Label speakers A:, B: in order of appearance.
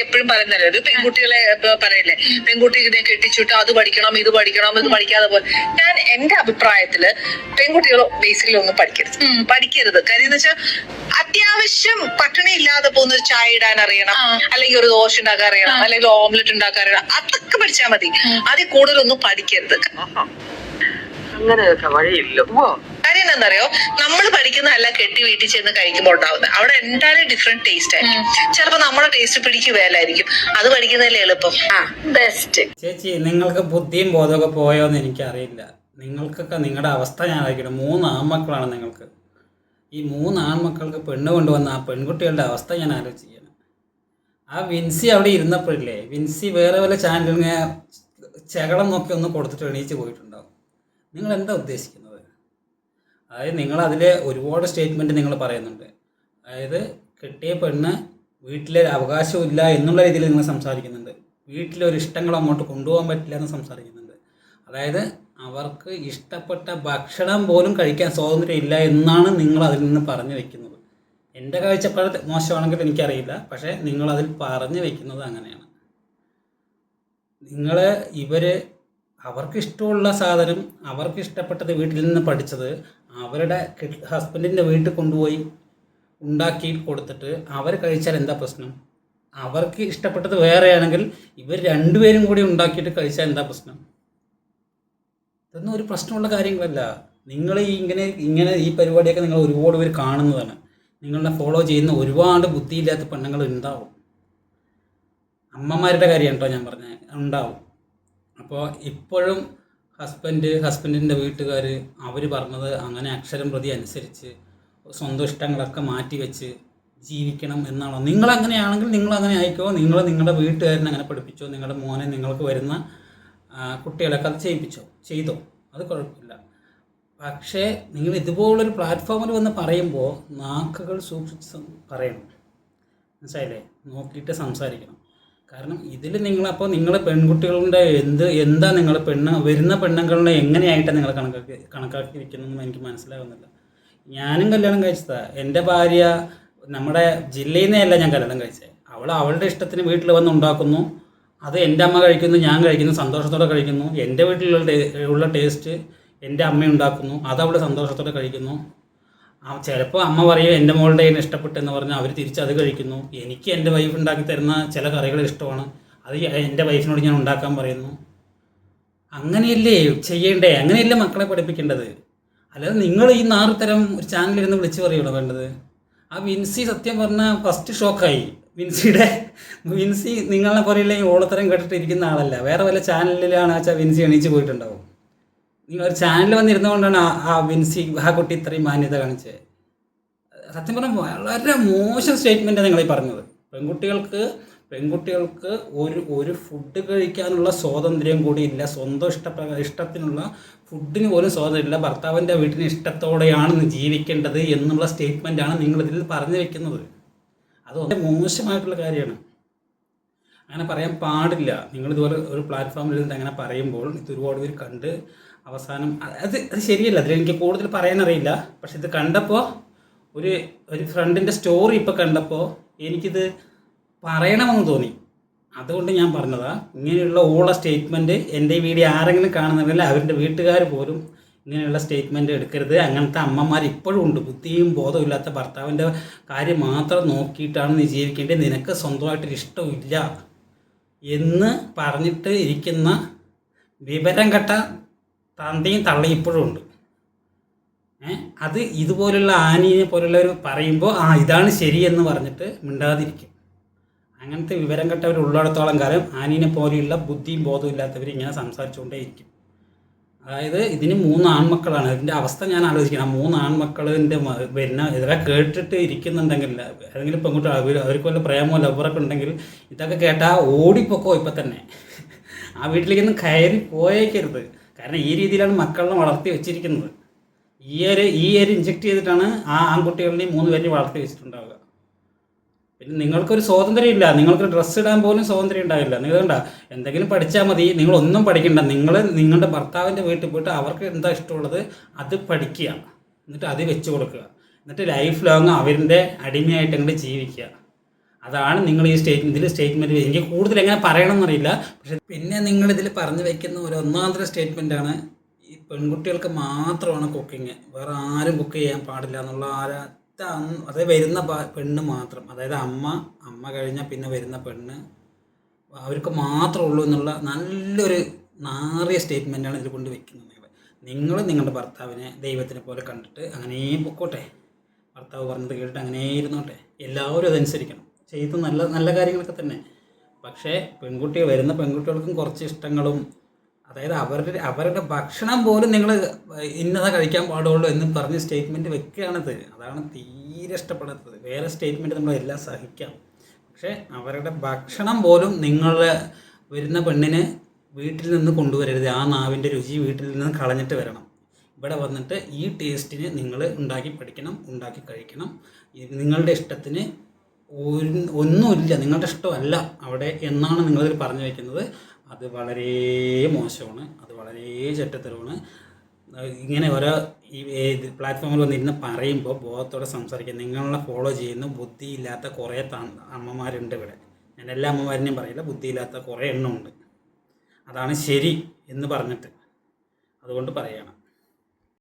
A: എപ്പോഴും പറയുന്നല്ലോ ഇത് പെൺകുട്ടികളെ പറയില്ലേ പെൺകുട്ടി ഇതിനെ കെട്ടിച്ചിട്ട് അത് പഠിക്കണം ഇത് പഠിക്കണം ഇത് പഠിക്കാതെ പോലെ ഞാൻ എന്റെ അഭിപ്രായത്തിൽ പെൺകുട്ടികൾ ബേസിക്കലി ഒന്നും പഠിക്കരുത്. പഠിക്കരുത്. കാര്യം എന്ന് വെച്ചാൽ അത്യാവശ്യം പട്ടിണി ഇല്ലാതെ പോകുന്ന ഒരു ചായ ഇടാൻ അറിയണം അല്ലെങ്കിൽ ഒരു ദോശ ഉണ്ടാക്കാൻ അറിയണം അല്ലെങ്കിൽ ഓംലെറ്റ് ഉണ്ടാക്കാൻ അറിയണം അതൊക്കെ പഠിച്ചാൽ മതി. അതിൽ കൂടുതലൊന്നും പഠിക്കരുത്.
B: അങ്ങനെയൊക്കെ വഴിയില്ല. ഓ
A: കാര്യം എന്താണെന്നറിയോ നമ്മൾ പഠിക്കുന്നതല്ല കെട്ടി വീട്ടിൽ ചെന്ന് കഴിക്കുമ്പോൾ ഉണ്ടാവുന്നത്. അവിടെ എന്തായാലും ഡിഫറെന്റ് ടേസ്റ്റ് ആയിരിക്കും. ചിലപ്പോൾ നമ്മുടെ ടേസ്റ്റ് പിടിക്കുകയല്ലായിരിക്കും അത് പഠിക്കുന്നതിലേ എളുപ്പം?
C: ആ ബെസ്റ്റ്
D: ചേച്ചി നിങ്ങൾക്ക് ബുദ്ധിയും ബോധമൊക്കെ പോയോന്ന് എനിക്കറിയില്ല. നിങ്ങൾക്കൊക്കെ നിങ്ങളുടെ അവസ്ഥ ഞാൻ അറിയിക്കണം മൂന്ന് ആൺമക്കളാണ് നിങ്ങൾക്ക്. ഈ മൂന്ന് ആൺമക്കൾക്ക് പെണ്ണ് കൊണ്ടുവന്ന ആ പെൺകുട്ടികളുടെ അവസ്ഥ ഞാൻ ആലോചിക്കണം ആ വിൻസി അവിടെ ഇരുന്നപ്പോഴില്ലേ വിൻസി വേറെ വല്ല ചാനലിങ്ങനെ ചകളം നോക്കി ഒന്ന് കൊടുത്തിട്ട് എണീച്ച് പോയിട്ടുണ്ടാവും. നിങ്ങൾ എന്താ ഉദ്ദേശിക്കുന്നത്? അതായത് നിങ്ങൾ അതിൽ ഒരുപാട് സ്റ്റേറ്റ്മെന്റ് നിങ്ങൾ പറയുന്നുണ്ട്. അതായത് കിട്ടിയ പെണ്ണ് വീട്ടിലെ അവകാശമില്ല എന്നുള്ള രീതിയിൽ നിങ്ങൾ സംസാരിക്കുന്നുണ്ട്. വീട്ടിലെ ഒരു ഇഷ്ടങ്ങൾ അങ്ങോട്ട് കൊണ്ടുപോകാൻ പറ്റില്ല എന്ന് സംസാരിക്കുന്നുണ്ട്. അതായത് അവർക്ക് ഇഷ്ടപ്പെട്ട ഭക്ഷണം പോലും കഴിക്കാൻ സ്വാതന്ത്ര്യം ഇല്ല എന്നാണ് നിങ്ങൾ അതിൽ നിന്ന് പറഞ്ഞു വെക്കുന്നത്. എന്റെ കാഴ്ചപ്പാട് മോശമാണെങ്കിൽ എനിക്കറിയില്ല. പക്ഷേ നിങ്ങൾ അതിൽ പറഞ്ഞു വെക്കുന്നത് അങ്ങനെയാണ്. നിങ്ങൾ ഇവർ അവർക്ക് ഇഷ്ടമുള്ള സാധനം അവർക്ക് ഇഷ്ടപ്പെട്ടത് വീട്ടിൽ നിന്ന് പഠിച്ചത് അവരുടെ ഹസ്ബൻഡിന്റെ വീട്ടിൽ കൊണ്ടുപോയി ഉണ്ടാക്കി കൊടുത്തിട്ട് അവർ കഴിച്ചാൽ എന്താ പ്രശ്നം? അവർക്ക് ഇഷ്ടപ്പെട്ടത് വേറെയാണെങ്കിൽ ഇവർ രണ്ടുപേരും കൂടി ഉണ്ടാക്കിയിട്ട് കഴിച്ചാൽ എന്താ പ്രശ്നം? ഇതൊന്നും ഒരു പ്രശ്നമുള്ള കാര്യങ്ങളല്ല. നിങ്ങൾ ഈ ഇങ്ങനെ ഇങ്ങനെ ഈ പരിപാടിയൊക്കെ നിങ്ങൾ ഒരുപാട് പേര് കാണുന്നതാണ്. നിങ്ങളെ ഫോളോ ചെയ്യുന്ന ഒരുപാട് ബുദ്ധിയില്ലാത്ത പെണ്ണുങ്ങൾ ഉണ്ടാവും. അമ്മമാരുടെ കാര്യം കേട്ടോ ഞാൻ പറഞ്ഞത്. ഉണ്ടാവും. അപ്പോൾ ഇപ്പോഴും ഹസ്ബൻഡ് ഹസ്ബൻഡിന്റെ വീട്ടുകാർ അവർ പറഞ്ഞത് അങ്ങനെ അക്ഷരം പ്രതി അനുസരിച്ച് സ്വന്തം ഇഷ്ടങ്ങളൊക്കെ മാറ്റി വെച്ച് ജീവിക്കണം എന്നാണോ? നിങ്ങൾ അങ്ങനെയാണെങ്കിൽ നിങ്ങൾ അങ്ങനെ ആയിക്കോ? നിങ്ങൾ നിങ്ങളുടെ വീട്ടുകാരനെ അങ്ങനെ പഠിപ്പിച്ചോ? നിങ്ങളുടെ മോനെ നിങ്ങൾക്ക് വരുന്ന കുട്ടികളൊക്കെ അത് ചെയ്യിപ്പിച്ചോ? ചെയ്തോ? അത് കുഴപ്പമില്ല. പക്ഷേ നിങ്ങൾ ഇതുപോലൊരു പ്ലാറ്റ്ഫോമിൽ വന്ന് പറയുമ്പോൾ നാക്കുകൾ സൂക്ഷിച്ച് പറയണം. മനസ്സിലായില്ലേ? നോക്കിയിട്ട് സംസാരിക്കണം. കാരണം ഇതിൽ നിങ്ങളപ്പോൾ നിങ്ങൾ പെൺകുട്ടികളുടെ എന്ത് എന്താ നിങ്ങൾ പെണ്ണ് വരുന്ന പെണ്ണുങ്ങളുടെ എങ്ങനെയായിട്ടാണ് നിങ്ങൾ കണക്കാക്കി കണക്കാക്കിയിരിക്കുന്നതെന്നും എനിക്ക് മനസ്സിലാവുന്നില്ല. ഞാനും കല്യാണം കഴിച്ചതാ. എന്റെ ഭാര്യ നമ്മുടെ ജില്ലയിൽ നിന്നല്ല ഞാൻ കല്യാണം കഴിച്ചത്. അവൾ അവളുടെ ഇഷ്ടത്തിന് വീട്ടിൽ വന്ന് ഉണ്ടാക്കുന്നു. അത് എന്റെ അമ്മ കഴിക്കുന്നു ഞാൻ കഴിക്കുന്നു സന്തോഷത്തോടെ കഴിക്കുന്നു. എന്റെ വീട്ടിലുള്ള ഉള്ള ടേസ്റ്റ് എന്റെ അമ്മ ഉണ്ടാക്കുന്നു. അത് അവൾ സന്തോഷത്തോടെ കഴിക്കുന്നു. ആ ചിലപ്പോൾ അമ്മ പറയും എന്റെ മോളുടെ കയ്യിൽ ഇഷ്ടപ്പെട്ടെന്ന് പറഞ്ഞാൽ അവർ തിരിച്ച് അത് കഴിക്കുന്നു. എനിക്ക് എന്റെ വൈഫ് ഉണ്ടാക്കി തരുന്ന ചില കറികൾ ഇഷ്ടമാണ്. അത് എന്റെ വൈഫിനോട് ഞാൻ ഉണ്ടാക്കാൻ പറയുന്നു. അങ്ങനെയല്ലേ ചെയ്യേണ്ടേ? അങ്ങനെയല്ലേ മക്കളെ പഠിപ്പിക്കേണ്ടത്? അല്ലാതെ നിങ്ങൾ ഈ നാറുതരം ഒരു ചാനലിരുന്ന് വിളിച്ച് പറയണോ വേണ്ടത്? ആ വിൻസി സത്യം പറഞ്ഞാൽ ഫസ്റ്റ് ഷോക്കായി വിൻസിയുടെ വിൻസി നിങ്ങളെ പോലെയുള്ള ഈ ഓളത്തരം കേട്ടിട്ട് ഇരിക്കുന്ന ആളല്ല. വേറെ വല്ല ചാനലിലാണ് വെച്ചാൽ വിൻസി എണീച്ച് പോയിട്ടുണ്ടാവും. നിങ്ങൾ ഒരു ചാനൽ വന്നിരുന്നുകൊണ്ടാണ് ആ- വിൻസി ആ കുട്ടി ഇത്രയും മാന്യത കാണിച്ചത്. സത്യം പറഞ്ഞാൽ വളരെ മോശം സ്റ്റേറ്റ്മെന്റാണ് നിങ്ങൾ ഈ പറഞ്ഞത്. പെൺകുട്ടികൾക്ക് പെൺകുട്ടികൾക്ക് ഒരു ഒരു ഫുഡ് കഴിക്കാനുള്ള സ്വാതന്ത്ര്യം കൂടി ഇല്ല. സ്വന്തം ഇഷ്ടപ്ര ഇഷ്ടത്തിനുള്ള ഫുഡിന് പോലും സ്വാതന്ത്ര്യമില്ല ഭർത്താവിന്റെ വീട്ടിന് ഇഷ്ടത്തോടെയാണ് ജീവിക്കേണ്ടത് എന്നുള്ള സ്റ്റേറ്റ്മെന്റാണ് നിങ്ങളിതിൽ പറഞ്ഞു വെക്കുന്നത്. അത് വളരെ മോശമായിട്ടുള്ള കാര്യമാണ്. അങ്ങനെ പറയാൻ പാടില്ല. നിങ്ങൾ ഇതുപോലെ ഒരു പ്ലാറ്റ്ഫോമിൽ ഇരുന്ന് അങ്ങനെ പറയുമ്പോൾ ഇത് ഒരുപാട് പേര് കണ്ട് അവസാനം അത് അത് ശരിയല്ല. അതിൽ എനിക്ക് കൂടുതൽ പറയാനറിയില്ല. പക്ഷെ ഇത് കണ്ടപ്പോൾ ഒരു ഒരു ഫ്രണ്ടിന്റെ സ്റ്റോറി ഇപ്പോൾ കണ്ടപ്പോൾ എനിക്കിത് പറയണമെന്ന് തോന്നി. അതുകൊണ്ട് ഞാൻ പറഞ്ഞതാ ഇങ്ങനെയുള്ള ഓള സ്റ്റേറ്റ്മെന്റ് എന്റെ വീഡിയോ ആരെങ്കിലും കാണുന്നുണ്ടെങ്കിൽ അവരുടെ വീട്ടുകാർ പോലും ഇങ്ങനെയുള്ള സ്റ്റേറ്റ്മെന്റ് എടുക്കരുത്. അങ്ങനത്തെ അമ്മമാർ ഇപ്പോഴും ഉണ്ട്. ബുദ്ധിയും ബോധവും ഇല്ലാത്ത ഭർത്താവിന്റെ കാര്യം മാത്രം നോക്കിയിട്ടാണ് നീ ജീവിക്കേണ്ടത്. നിനക്ക് സ്വന്തമായിട്ടൊരു ഇഷ്ടമില്ല എന്ന് പറഞ്ഞിട്ട് ഇരിക്കുന്ന വിവരം കെട്ട തന്തയും തള്ളയും ഇപ്പോഴും ഉണ്ട്. അത് ഇതുപോലുള്ള ആനീനെ പോലുള്ളവർ പറയുമ്പോൾ ആ ഇതാണ് ശരിയെന്ന് പറഞ്ഞിട്ട് മിണ്ടാതിരിക്കും. അങ്ങനത്തെ വിവരം കെട്ടവർ ഉള്ളിടത്തോളം കാലം ആനീനെ പോലെയുള്ള ബുദ്ധിയും ബോധവും ഇല്ലാത്തവർ ഇങ്ങനെ സംസാരിച്ചുകൊണ്ടേയിരിക്കും. അതായത് ഇതിന് മൂന്ന് ആൺമക്കളാണ്. ഇതിന്റെ അവസ്ഥ ഞാൻ ആലോചിക്കണം. മൂന്ന് ആൺമക്കളിന്റെ പിന്നെ ഇതൊക്കെ കേട്ടിട്ട് ഇരിക്കുന്നുണ്ടെങ്കിൽ അല്ലെങ്കിൽ പെൺകുട്ടി അവർ അവർക്ക് വല്ല പ്രേമോ ലവറൊക്കെ ഉണ്ടെങ്കിൽ ഇതൊക്കെ കേട്ടാൽ ഓടിപ്പോക്കോ ഇപ്പം തന്നെ. ആ വീട്ടിലേക്കൊന്നും കയറി പോയേക്കരുത്. കാരണം ഈ രീതിയിലാണ് മക്കളെ വളർത്തി വെച്ചിരിക്കുന്നത്. ഈ ഒരു ഈ ഒരു ഇഞ്ചെക്ട് ചെയ്തിട്ടാണ് ആ ആൺകുട്ടികളുടെയും മൂന്ന് പേരെയും വളർത്തി വെച്ചിട്ടുണ്ടാവുക. പിന്നെ നിങ്ങൾക്കൊരു സ്വാതന്ത്ര്യം ഇല്ല നിങ്ങൾക്ക് ഡ്രസ്സ് ഇടാൻ പോലും സ്വാതന്ത്ര്യം ഉണ്ടാവില്ല. നിങ്ങൾ കണ്ട എന്തെങ്കിലും പഠിച്ചാൽ മതി. നിങ്ങളൊന്നും പഠിക്കണ്ട. നിങ്ങൾ നിങ്ങളുടെ ഭർത്താവിന്റെ വീട്ടിൽ പോയിട്ട് അവർക്ക് എന്താ ഇഷ്ടമുള്ളത് അത് പഠിക്കുക. എന്നിട്ട് അത് വെച്ച് കൊടുക്കുക. എന്നിട്ട് ലൈഫ് ലോങ് അവരിന്റെ അടിമയായിട്ട് അങ്ങോട്ട് ജീവിക്കുക. അതാണ് നിങ്ങൾ ഈ സ്റ്റേറ്റ് ഇതിൽ സ്റ്റേറ്റ്മെന്റ് എനിക്ക് കൂടുതൽ എങ്ങനെ പറയണമെന്നറിയില്ല പക്ഷേ പിന്നെ നിങ്ങൾ ഇതിൽ പറഞ്ഞു വെക്കുന്ന ഒരു ഒന്നാമത്തെ സ്റ്റേറ്റ്മെന്റ് ആണ്. ഈ പെൺകുട്ടികൾക്ക് മാത്രമാണ് കുക്കിങ് വേറെ ആരും കുക്ക് ചെയ്യാൻ പാടില്ല എന്നുള്ള അന്ന് അതായത് വരുന്ന പെണ്ണ് മാത്രം. അതായത് അമ്മ അമ്മ കഴിഞ്ഞാൽ പിന്നെ വരുന്ന പെണ്ണ്. അവർക്ക് മാത്രമേ ഉള്ളൂ എന്നുള്ള നല്ലൊരു നാറിയ സ്റ്റേറ്റ്മെന്റാണ് ഇതിൽ കൊണ്ട് വെക്കുന്നത്. നിങ്ങൾ നിങ്ങളുടെ ഭർത്താവിനെ ദൈവത്തിനെ പോലെ കണ്ടിട്ട് അങ്ങനെ പൊക്കോട്ടെ. ഭർത്താവ് പറഞ്ഞത് കേട്ടിട്ട് അങ്ങനെ ഇരുന്നോട്ടെ. എല്ലാവരും അതനുസരിക്കണം. ചെയ്ത് നല്ല നല്ല കാര്യങ്ങളൊക്കെ തന്നെ. പക്ഷേ പെൺകുട്ടി വരുന്ന പെൺകുട്ടികൾക്കും കുറച്ച് ഇഷ്ടങ്ങളും അതായത് അവരുടെ അവരുടെ ഭക്ഷണം പോലും നിങ്ങൾ ഇന്നത കഴിക്കാൻ പാടുള്ളൂ എന്ന് പറഞ്ഞ് സ്റ്റേറ്റ്മെന്റ് വെക്കുകയാണത്. അതാണ് തീരെ ഇഷ്ടപ്പെടാത്തത്. വേറെ സ്റ്റേറ്റ്മെന്റ് നമ്മൾ എല്ലാം സഹിക്കാം. പക്ഷേ അവരുടെ ഭക്ഷണം പോലും നിങ്ങൾ വരുന്ന പെണ്ണിന് വീട്ടിൽ നിന്ന് കൊണ്ടുവരരുത്. ആ നാവിന്റെ രുചി വീട്ടിൽ നിന്ന് കളഞ്ഞിട്ട് വരണം. ഇവിടെ വന്നിട്ട് ഈ ടേസ്റ്റിന് നിങ്ങൾ ഉണ്ടാക്കി പഠിക്കണം ഉണ്ടാക്കി കഴിക്കണം. നിങ്ങളുടെ ഇഷ്ടത്തിന് ഒന്നുമില്ല. നിങ്ങളുടെ ഇഷ്ടമല്ല അവിടെ എന്നാണ് നിങ്ങളിതിൽ പറഞ്ഞു വയ്ക്കുന്നത് അത് വളരെ മോശമാണ്. അത് വളരെ ചെറ്റത്തരമാണ്. ഇങ്ങനെ ഓരോ ഈ പ്ലാറ്റ്ഫോമിൽ വന്നിരുന്ന് പറയുമ്പോൾ ബോധത്തോടെ സംസാരിക്കുക. നിങ്ങളെ ഫോളോ ചെയ്യുന്ന ബുദ്ധിയില്ലാത്ത കുറേ അമ്മമാരുണ്ട് ഇവിടെ. ഞാൻ എല്ലാ അമ്മമാരിനെയും പറയില്ല ബുദ്ധിയില്ലാത്ത കുറേ എണ്ണമുണ്ട്. അതാണ് ശരി എന്ന് പറഞ്ഞിട്ട് അതുകൊണ്ട് പറയുകയാണ്